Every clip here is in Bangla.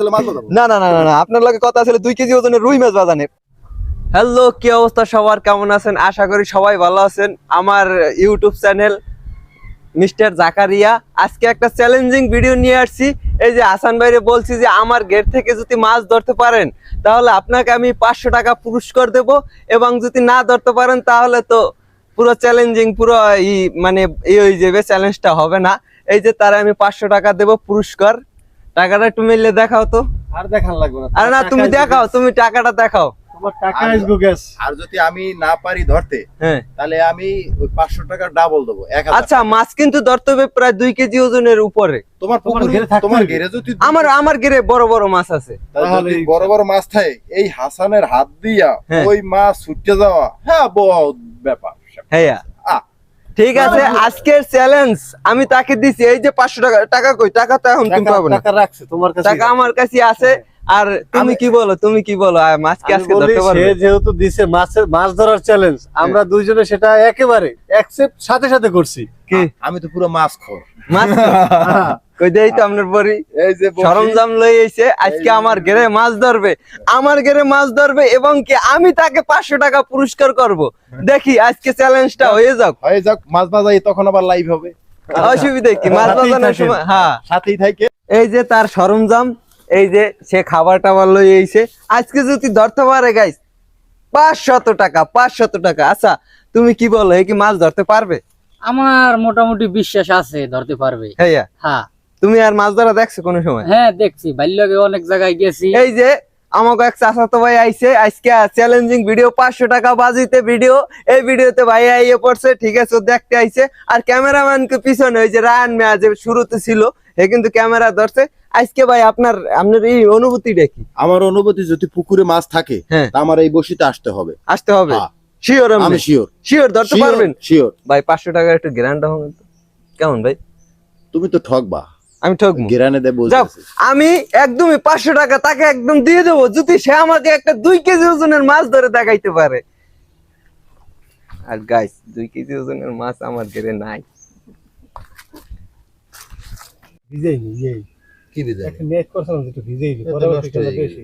না না না না আপনার লগে কথা আছে দুই কেজি ওজনের রুই মাছ বাজানের হ্যালো, কি অবস্থা সবার? কেমন আছেন? আশা করি সবাই ভালো আছেন। আমার ইউটিউব চ্যানেল মিস্টার জাকারিয়া। আজকে একটা চ্যালেঞ্জিং ভিডিও নিয়ে আসছি। এই যে হাসান ভাইরে বলছি যে, আমার গেট থেকে যদি মাছ ধরতে পারেন, তাহলে আপনাকে আমি পাঁচশো টাকা পুরস্কার দেব এবং যদি না ধরতে পারেন, তাহলে তো পুরো চ্যালেঞ্জিং পুরো ই মানে এই হয়ে যাবে চ্যালেঞ্জটা হবে না। এই যে তারা আমি পাঁচশো টাকা দেব পুরস্কার। টাকাটা একটু মিললে দেখাও তো। আর দেখান লাগবে না। আরে না তুমি দেখাও তুমি টাকাটা দেখাও। তোমার টাকা আমি- গ্যাস আর যদি আমি না পারি ধরতে হ্যাঁ। তাহলে আমি ওই পাঁচশো টাকা ডাবল দেবো আচ্ছা মাছ কিন্তু ধরতে হবে প্রায় দুই কেজি ওজনের উপরে। তোমার তোমার ঘেরে থাকতে তোমার ঘেরে যদি আমার আমার বড় বড় মাছ আছে। তাহলে বড় বড় মাছ থাকে এই হাসানের হাত দিয়া হ্যাঁ। ওই মাছ ছুটে যাওয়া হ্যাঁ বহুত ব্যাপার। হ্যাঁ। ঠিক আছে আজকের চ্যালেঞ্জ আমি তাকে দিছি এই যে পাঁচশো টাকা টাকা কই? টাকা তো এখন তুমি পাবো না। টাকা রাখছে তোমার কাছে টাকা আমার কাছে আছে। আর তুমি কি বলো তুমি কি বলো? আহ, মাছ কি আমি আজকে ধরতে পারবে? সে যেহেতু দিছে মাছের মাছ ধরার চ্যালেঞ্জ আমরা দুইজনে সেটা একেবারে অ্যাকসেপ্ট সাথে সাথে করছি। কি? আমি তো পুরো মাছ খোর। মাছ কই দেই তো আপনার পরি এই যে বসি, সরঞ্জাম লই এসে আজকে আমার ঘেরে মাছ ধরবে। আমার ঘেরে মাছ ধরবে এবং কি আমি তাকে পাঁচশো টাকা পুরস্কার করব। দেখি আজকে চ্যালেঞ্জটা হয়ে। যাক। হয়ে যাক মাছ বাজাই তখন আবার লাইভ হবে। অসুবিধা কি? মাছ বাজানোর সময় হ্যাঁ। সাথেই থাকে। এই যে তার সরঞ্জাম এই যে সে খাবার টাবার লই এইছে আজকে যদি ধরতে পারে গাইস পাঁচশত টাকা পাঁচশত টাকা। আচ্ছা তুমি কি বলো এই কি মাছ ধরতে পারবে? আমার মোটামুটি বিশ্বাস আছে ধরতে পারবে। হ্যাঁ। হ্যাঁ। তুমি আর মাছ ধরা দেখছ কোনো সময়? হ্যাঁ দেখছি। বাল্যকে অনেক জায়গায় গেছি। এই যে আমাকে এক চাচাতো ভাই আইছে আজকে চ্যালেঞ্জিং ভিডিও পাঁচশো টাকা বাজিতে ভিডিও এই ভিডিওতে ভাই আইয়ে পড়ছে ঠিক আছে দেখতে আইছে। আর ক্যামেরাম্যানকে পিছনে ওই যে রায়ান মিয়া যে শুরুতে ছিল হে কিন্তু ক্যামেরা ধরছে। আজকে ভাই আপনার আপনার এই অনুভূতিটা কি? আমার অনুভূতি যদি পুকুরে মাছ থাকে হ্যাঁ। তা আমার এই বসিতে আসতে হবে। আসতে হবে? হ্যাঁ। শিওর আমি? শিওর শিওর ধরতে পারবেন? শিওর ভাই পাঁচশো টাকা একটু গ্রান্ড হবে কেমন ভাই? তুমি তো ঠকবা। আমি ঠকবো আমি একদমই পাঁচশো টাকা তাকে একদম দিয়ে দেবো যদি সে আমাকে একটা দুই কেজি ওজনের মাছ ধরে দেখাইতে পারে। আর গাইস দুই কেজি ওজনের মাছ আমার ঘরে নাই। কি নষ্ট গেছে।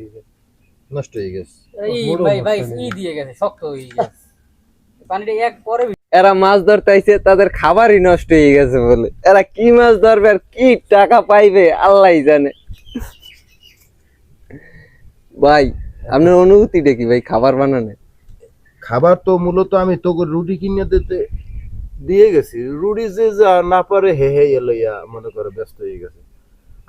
নষ্ট গেছে। এই বড় ভাই ভাই মাছটা ই নেই। দিয়ে গেছে শক্ত হয়ে গেছে। পানিটা এক পরে এরা মাছ ধরতে আইছে তাদের খাবারই নষ্ট হয়ে গেছে বলে। এরা কি মাছ ধরবে আর কি টাকা পাইবে আল্লাহ জানে। ভাই আপনার অনুভূতিটা কি ভাই খাবার বানানো খাবার তো মূলত আমি তোকে রুটি কিনে দিতে দিয়ে গেছি। রুটি যে যা না পারে হে হে এলো ইয়া মনে করে ব্যস্ত হয়ে গেছে।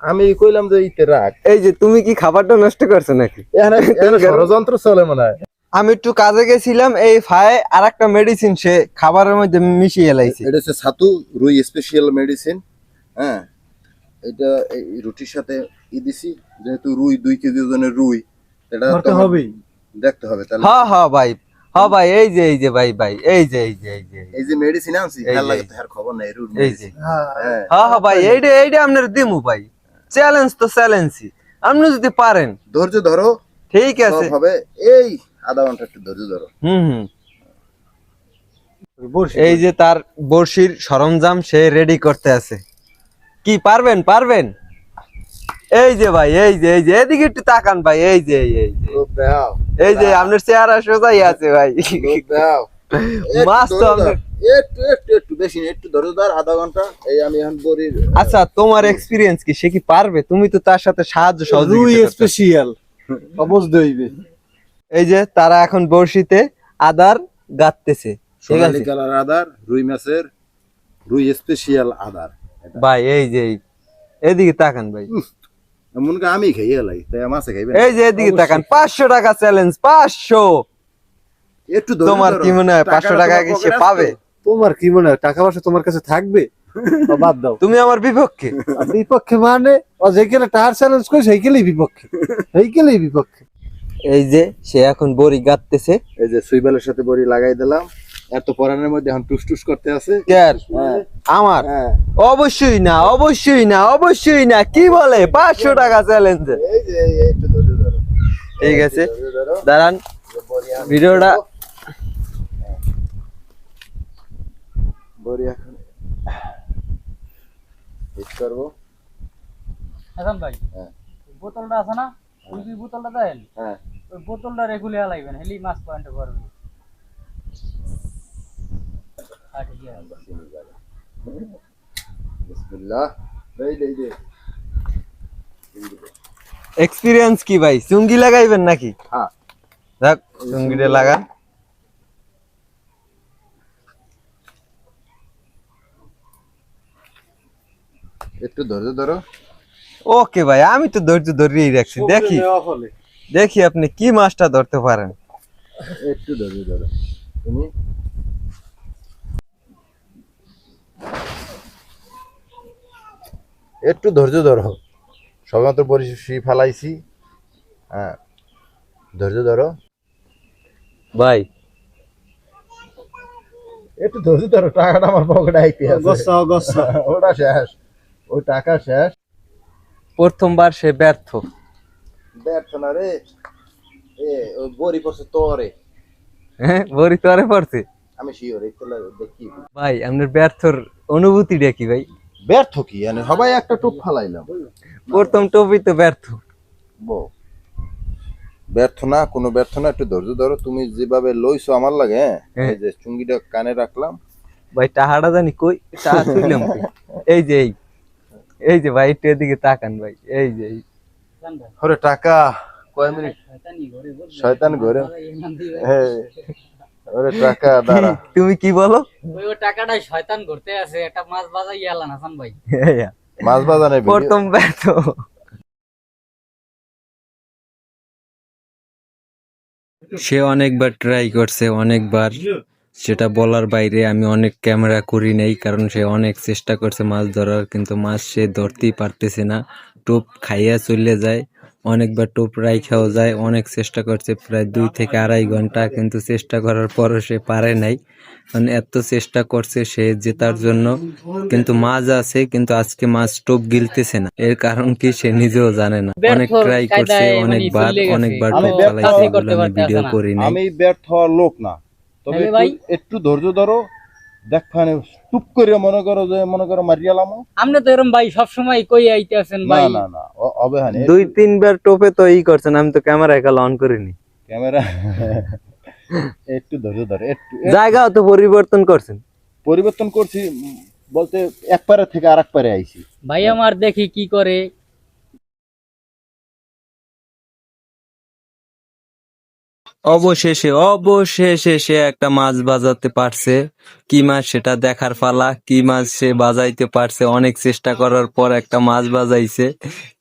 আমি কইলাম যে ইতে রাখ। এই যে তুমি কি খাবারটা নষ্ট করছ নাকি? ষড়যন্ত্র চলে মনে হয়। আমি একটু কাজে গেছিলাম এই ফায়ে আর একটা মেডিসিন সে খাবারের মধ্যে মিশিয়ে লাইছে এটা হচ্ছে ছাতু রুই স্পেশাল মেডিসিন হ্যাঁ? এটা এই রুটির সাথে ই দিছি যেহেতু রুই দুই কেজি ওজনের রুই এটা তো হবেই। দেখতে হবে তাহলে। হ্যাঁ হ্যাঁ ভাই হ্যাঁ ভাই এই যে এই যে ভাই ভাই এই যে এই যে এই যে। এই যে মেডিসিন আনছি খেয়াল লাগে তো আর খবর নাই রুই এই যে। হ্যাঁ। হ্যাঁ। হ্যাঁ হ্যাঁ ভাই এইটা এইটা আপনার দিমু ভাই। চ্যালেঞ্জ তো চ্যালেঞ্জই আপনি যদি পারেন। ধৈর্য ধরো। ঠিক আছে। হবে এই আধা ঘণ্টা একটু ধৈর্য ধরো। হুম এই যে তার বড়শির সরঞ্জাম সে রেডি করতে আছে। কি পারবেন পারবেন? এই যে ভাই এই যে এই যে এদিকে একটু তাকান ভাই এই যে এই যে, এই যে। আপনার চেহারা সোজাই আছে ভাই। মাছ তো আপনার- একটু একটু একটু বেশি একটু ধৈর্য ধর আধা ঘণ্টা। এই আমি এখন আচ্ছা তোমার এক্সপিরিয়েন্স কি? সে কি পারবে? তুমি তো তার সাথে সাহায্য রুই সহযোগিতা স্পেশাল অবশ্যই হইবে। এই যে তারা এখন বড়শিতে আদার গাঁততেছে সোনালী কালার আদার রুই মাছের রুই স্পেশাল আদার। ভাই এই যে এই- এদিকে তাকান ভাই। এমন কি আমি খাই এলাই তাই মাছে খাইবে এই যে এদিকে তাকান পাঁচশো টাকা চ্যালেঞ্জ পাঁচশো। একটু ধৈর্য তোমার কি মনে হয় টাকাটা পাঁচশো টাকা কি সে পাবে? তোমার কি মনে হয়? টাকা পয়সা তোমার কাছে থাকবে? বাদ দাও। তুমি আমার বিপক্ষে। বিপক্ষে মানে ও যেখানে টায়ার চ্যালেঞ্জ করে সেইখানেই বিপক্ষে। সেইখানেই বিপক্ষে। এই যে সে এখন বড়ি গাঁততেছে। এই যে সুইবেলের সাথে বড়ি লাগাই দিলাম। এত পরানের মধ্যে এখন টুস টুস করতে আছে। কার হ্যাঁ। আমার? হ্যাঁ। অবশ্যই না অবশ্যই না অবশ্যই না। কি বলে? পাঁচশো টাকা চ্যালেঞ্জ এই যে এই- এই একটু ধৈর্য ধরো। ঠিক আছে। দাঁড়ান বড়ি ভিডিওটা বড়ি এখন হিট করব। ভাই হ্যাঁ। বোতলটা আছে না? ওই বোতলটা দেন। হ্যাঁ। ওই বোতলটা রেগুলে লাগবেন হেলি মাছ পয়েন্টে করবে আচ্ছা, ঠিক আছে। বিসমিল্লাহ। এই দে এই দে এক্সপিরিয়েন্স কি ভাই? চুঙ্গি লাগাইবেন নাকি? হ্যাঁ। যাক চুঙ্গিটা লাগান একটু ধৈর্য ধরো। ওকে ভাই আমি তো ধৈর্য ধরিয়েই রাখছি দেখি। নেওয়া হলে। দেখি আপনি কি মাছটা ধরতে পারেন। একটু ধৈর্য ধরো। তুমি? একটু ধৈর্য ধরো। সবেমাত্র বরিশি ফেলাইছি। হ্যাঁ ধৈর্য ধরো। ভাই। একটু ধৈর্য ধরো টাকাটা আমার পকেটে আইতে ওটা শেষ ওই টাকা শেষ। প্রথমবার সে ব্যর্থ। ব্যর্থ না রে এ ওই বড়ি পড়ছে তোরে। হ্যাঁ বড়ি তোরে পড়ছে? আমি শিওর এই তোলা দেখি। ভাই আপনার ব্যর্থর অনুভূতিটা কি ভাই? ব্যর্থ কি? মানে সবাই একটা টুপ ফালাইলাম। প্রথম টপি তো ব্যর্থ। বো ব্যর্থ না কোনো ব্যর্থ না একটু ধৈর্য ধরো। তুমি যেভাবে লইছো আমার লাগে হ্যাঁ? হ্যাঁ। এই যে চুঙ্গিটা কানে রাখলাম। ভাই টাহাটা জানি কই টাহা তুইলাম এই যে এই। যে ভাই একটু এদিকে তাকান ভাই। এই যে ওরে টাকা কয় মিনিট? শয়তানি ঘরে। দিয়ে হ্যাঁ। ওরে টাকা দাঁড়া। তুমি কি বলো? ওই টাকাটাই শয়তান করতে আছে একটা মাছ বাজাই গেলাম হাসান ভাই। এইয়া, মাছ বাজানে প্রথম ব্যর্থ। সে অনেকবার ট্রাই করছে অনেকবার। সেটা বলার বাইরে আমি অনেক ক্যামেরা করি নেই কারণ সে অনেক চেষ্টা করছে মাছ ধরার কিন্তু মাছ সে ধরতেই পারতেছে না। টোপ খাইয়া চলে যায় অনেকবার টোপ রাইখাও যায় অনেক চেষ্টা করছে প্রায় দুই থেকে আড়াই ঘণ্টা কিন্তু চেষ্টা করার পরও সে পারে নাই। মানে এত চেষ্টা করছে সে জেতার জন্য কিন্তু মাছ আছে কিন্তু আজকে মাছ টোপ গিলতেছে না। এর কারণ কি সে নিজেও জানে না। অনেক ট্রাই করছে অনেকবার অনেকবার টোপ চালাইছে ভিডিও না। করি নাই আমি ব্যর্থ হওয়ার লোক না। তবে ভাই? একটু ধৈর্য ধরো দেখখানে টুপ করে মনে করো যে মনে করো মারিয়ালাম আপনি তো এরকম ভাই সবসময় কই আইতে আছেন ভাই? না না হবে হানি দুই তিনবার টোপে তো ই করছেন আমি তো ক্যামেরা একা অন করিনি। ক্যামেরা একটু ধরো একটু একটু জায়গাও তো পরিবর্তন করছেন। পরিবর্তন করছি বলতে এক পারে থেকে আরেক পারে আইছি। ভাই আমার দেখি কি করে অবশেষে অবশেষে সে একটা মাছ বাজাতে পারছে। কি মাছ সেটা দেখার পালা? কি মাছ সে বাজাইতে পারছে? অনেক চেষ্টা করার পর একটা মাছ বাজাইছে।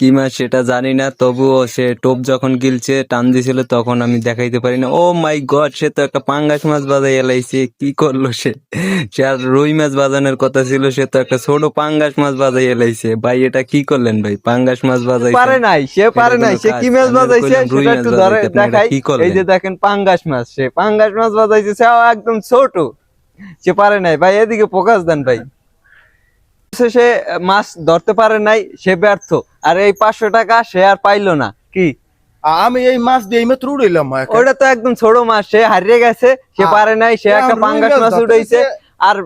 কি মাছ সেটা জানি না তবুও সে টোপ যখন গিলছে টান দিছিল তখন আমি দেখাইতে পারি না। ও মাই গড সে তো একটা পাঙ্গাস মাছ বাজাই এলাইছে কি করল সে? সে আর রুই মাছ বাজানোর কথা ছিল সে তো একটা ছোট পাঙ্গাস মাছ বাজাই এলাইছে ভাই এটা কি করলেন ভাই? পাঙ্গাস মাছ বাজাই পারে নাই সে পারে নাই সে কি মাছ বাজাইছে? সেটা একটু ধরে দেখাই। এই যে দেখেন পাঙ্গাস মাছ সে পাঙ্গাস মাছ বাজাইছে সেও একদম ছোট। সে পারে নাই। ভাই এদিকে ফোকাস দেন ভাই। সে মাছ ধরতে পারে নাই সে ব্যর্থ। আর এই পাঁচশো টাকা সে আর পাইলো না। কি? আমি এই মাছ দিয়ে মাত্র উড়াইলাম। ওটা তো একদম ছোট মাছ সে হারিয়ে গেছে সে পারে নাই সে একটা পাঙ্গাস মাছ উঠাইছে আর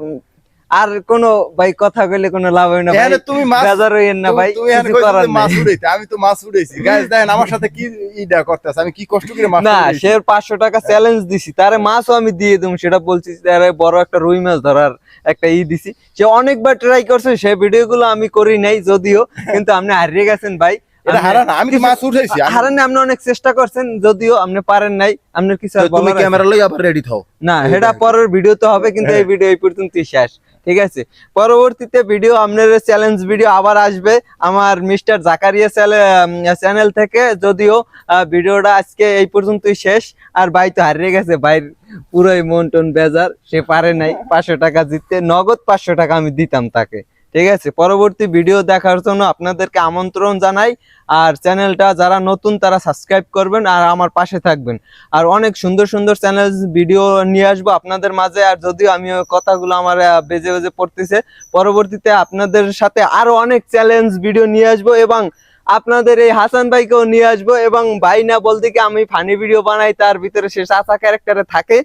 আর কোনো ভাই কথা কইলে কোনো লাভ হয় না ভাই তুমি মাছ বেজার হইয়েন না ভাই তুমি এখানে যে মাছ উড়াইতে। আমি তো মাছ উড়াইছি। গাইস দেখেন আমার সাথে কি ইডা করতেছে। আমি কি কষ্ট করে মাছ না। সে পাঁচশো টাকা চ্যালেঞ্জ দিছি। তারে মাছও আমি দিয়ে দেবো সেটা বলছি তারে বড় একটা রুই মাছ ধরার একটা ই দিছি। সে অনেকবার ট্রাই করছে সে ভিডিও গুলো আমি করি নাই যদিও। কিন্তু আপনি হারিয়ে গেছেন ভাই। এটা হারা আমি তো মাছ উঠাইছি আমি- আপনি অনেক চেষ্টা করছেন যদিও আপনি পারেন নাই আপনার কিছু আর তুমি ক্যামেরা লই আবার রেডি থাও। না পরের ভিডিও তো হবে কিন্তু এই হ্যাঁ। ভিডিও এই পর্যন্তই শেষ ঠিক আছে? পরবর্তীতে ভিডিও আপনার চ্যালেঞ্জ ভিডিও আবার আসবে আমার মিস্টার জাকারিয়া চ্যানেল থেকে যদিও ভিডিওটা আজকে এই পর্যন্তই শেষ আর ভাই তো হারিয়ে গেছে ভাই পুরোই মন টন বেজার সে পারে নাই পাঁচশো টাকা জিততে নগদ পাঁচশো টাকা আমি দিতাম তাকে। ঠিক আছে পরবর্তী ভিডিও দেখার জন্য আপনাদেরকে আমন্ত্রণ জানাই। আর চ্যানেলটা যারা নতুন তারা সাবস্ক্রাইব করবেন আর আমার পাশে থাকবেন। আর অনেক সুন্দর সুন্দর চ্যানেল ভিডিও নিয়ে আসব আপনাদের মাঝে। আর যদিও আমি কথাগুলো আমার বেজে বেজে পড়তেছে পরবর্তীতে আপনাদের সাথে আরও অনেক চ্যালেঞ্জ ভিডিও নিয়ে আসব এবং আপনাদের এই হাসান ভাইকেও নিয়ে আসব এবং ভাই না বলতে কি আমি ফানি ভিডিও বানাই তার ভিতরে সে চাচা ক্যারেক্টারে থাকে।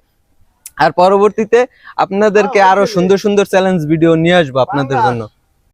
আর পরবর্তীতে আপনাদেরকে আরও সুন্দর সুন্দর চ্যালেঞ্জ ভিডিও নিয়ে আসব আপনাদের জন্য।